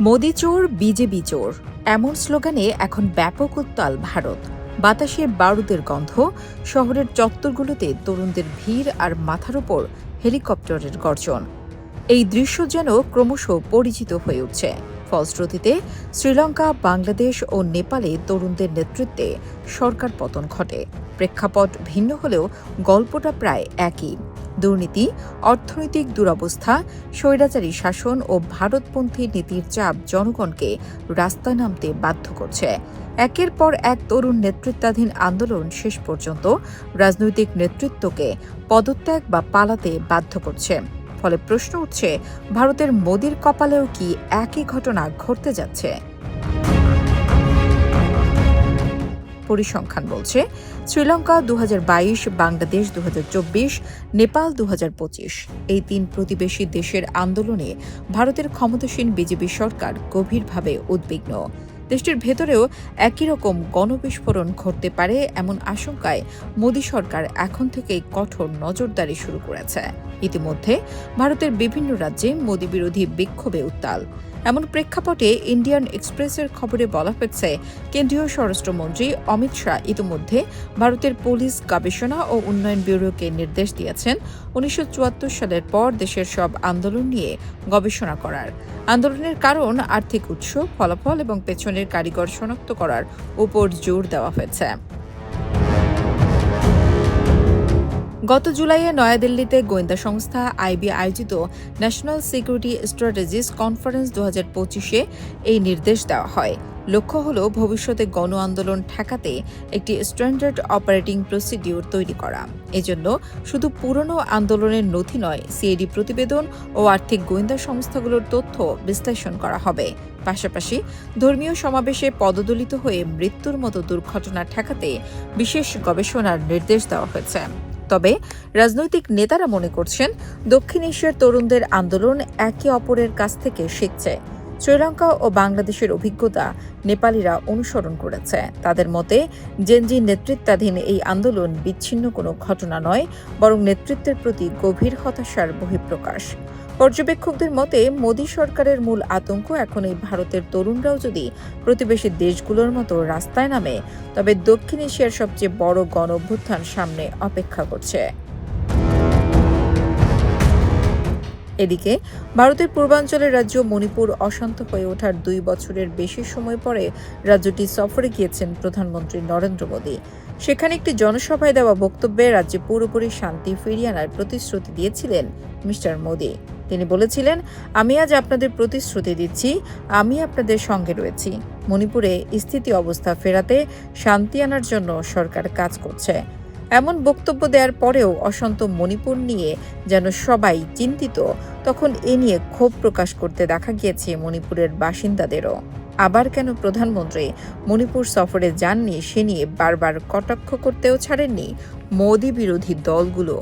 মোদি চোর, বিজেপি চোর। এমন স্লোগানে এখন ব্যাপক উত্তাল ভারত। বাতাসে বারুদের গন্ধ, শহরের চত্বরগুলোতে তরুণদের ভিড় আর মাথার ওপর হেলিকপ্টারের গর্জন। এই দৃশ্য যেন ক্রমশ পরিচিত হয়ে উঠছে। ফলশ্রুতিতে, শ্রীলঙ্কা, বাংলাদেশ ও নেপালে তরুণদের নেতৃত্বে সরকার পতন ঘটে। প্রেক্ষাপট ভিন্ন হলেও গল্পটা প্রায় একই। দুর্নীতি, অর্থনৈতিক দুরবস্থা, স্বৈরাচারী শাসন ও ভারতপন্থী নীতির চাপ জনগণকে রাস্তায় নামতে বাধ্য করছে। একের পর এক তরুণ নেতৃত্বাধীন আন্দোলন শেষ পর্যন্ত রাজনৈতিক নেতৃত্বকে পদত্যাগ বা পালাতে বাধ্য করছে। ফলে প্রশ্ন উঠছে, ভারতের মোদির কপালেও কি একই ঘটনা ঘটতে যাচ্ছে? পরিসংখ্যান বলছে, শ্রীলঙ্কা দু হাজার বাইশ, বাংলাদেশ দু হাজার চব্বিশ, নেপাল দু হাজার পঁচিশ। এই তিন প্রতিবেশী দেশের আন্দোলনে ভারতের ক্ষমতাসীন বিজেপি সরকার গভীরভাবে উদ্বিগ্ন। দেশটির ভেতরেও একই রকম গণবিস্ফোরণ ঘটতে পারে এমন আশঙ্কায় মোদী সরকার এখন থেকেই কঠোর নজরদারি শুরু করেছে। ইতিমধ্যে ভারতের বিভিন্ন রাজ্যে মোদী বিরোধী বিক্ষোভে উত্তাল। এমন প্রেক্ষাপটে ইন্ডিয়ান এক্সপ্রেসের খবরে বলা হয়েছে, কেন্দ্রীয় স্বরাষ্ট্রমন্ত্রী অমিত শাহ ইতিমধ্যে ভারতের পুলিশ গবেষণা ও উন্নয়ন ব্যুরোকে নির্দেশ দিয়েছেন উনিশশো চুয়াত্তর সালের পর দেশের সব আন্দোলন নিয়ে গবেষণা করার। আন্দোলনের কারণ আর্থিক উৎস, ফলাফল এবং পেছনের কারিগর শনাক্ত করার উপর জোর দেওয়া হয়েছে। গত জুলাইয়ে নয়াদিল্লিতে গোয়েন্দা সংস্থা আইবি আয়োজিত ন্যাশনাল সিকিউরিটি স্ট্র্যাটেজিস কনফারেন্স দু হাজার পঁচিশে এই নির্দেশ দেওয়া হয়। লক্ষ্য হল ভবিষ্যতে গণ আন্দোলন ঠেকাতে একটি স্ট্যান্ডার্ড অপারেটিং প্রসিডিউর তৈরি করা। এজন্য শুধু পুরনো আন্দোলনের নথি নয় সিএডি প্রতিবেদন ও আর্থিক গোয়েন্দা সংস্থাগুলোর তথ্য বিশ্লেষণ করা হবে। পাশাপাশি ধর্মীয় সমাবেশে পদদলিত হয়ে মৃত্যুর মতো দুর্ঘটনা ঠেকাতে বিশেষ গবেষণার নির্দেশ দেওয়া হয়েছে। তবে রাজনৈতিক নেতারা মনে করছেন দক্ষিণ এশিয়ার তরুণদের আন্দোলন একে অপরের কাছ থেকে শিখছে। শ্রীলঙ্কা ও বাংলাদেশের অভিজ্ঞতা নেপালিরা অনুসরণ করেছে। তাদের মতে, জেনজি নেতৃত্বাধীন এই আন্দোলন বিচ্ছিন্ন কোনো ঘটনা নয়, বরং নেতৃত্বের প্রতি গভীর হতাশার বহিঃপ্রকাশ। পর্যবেক্ষকদের মতে, মোদী সরকারের মূল আতঙ্ক এখন এই ভারতের তরুণরাও যদি প্রতিবেশী দেশগুলোর মতো রাস্তায় নামে, তবে দক্ষিণ এশিয়ার সবচেয়ে বড় গণ অভ্যুত্থান সামনে অপেক্ষা করছে। এদিকে, ভারতের পূর্বাঞ্চলের রাজ্য মণিপুর অশান্ত হয়ে ওঠার দুই বছরের বেশি সময় পরে রাজ্যটি সফরে গিয়েছেন প্রধানমন্ত্রী নরেন্দ্র মোদী। সেখানে একটি জনসভায় দেওয়া বক্তব্যে রাজ্যে পুরোপুরি শান্তি ফিরিয়ে আনার প্রতিশ্রুতি দিয়েছিলেন মিস্টার মোদী। তিনি বলেছিলেন, আমি আজ আপনাদের প্রতিশ্রুতি দিচ্ছি, আমি আপনাদের সঙ্গে রয়েছি। মণিপুরে স্থিতি অবস্থা ফেরাতে শান্তি আনার জন্য সরকার কাজ করছে। এমন বক্তব্য দেওয়ার পরেও অশান্ত মণিপুর নিয়ে যেন সবাই চিন্তিত, তখন এ নিয়ে ক্ষোভ প্রকাশ করতে দেখা গিয়েছে মণিপুরের বাসিন্দাদেরও। আবার কেন প্রধানমন্ত্রী মণিপুর সফরে যাননি সে নিয়ে বারবার কটাক্ষ করতেও ছাড়েননি মোদি বিরোধী দলগুলো।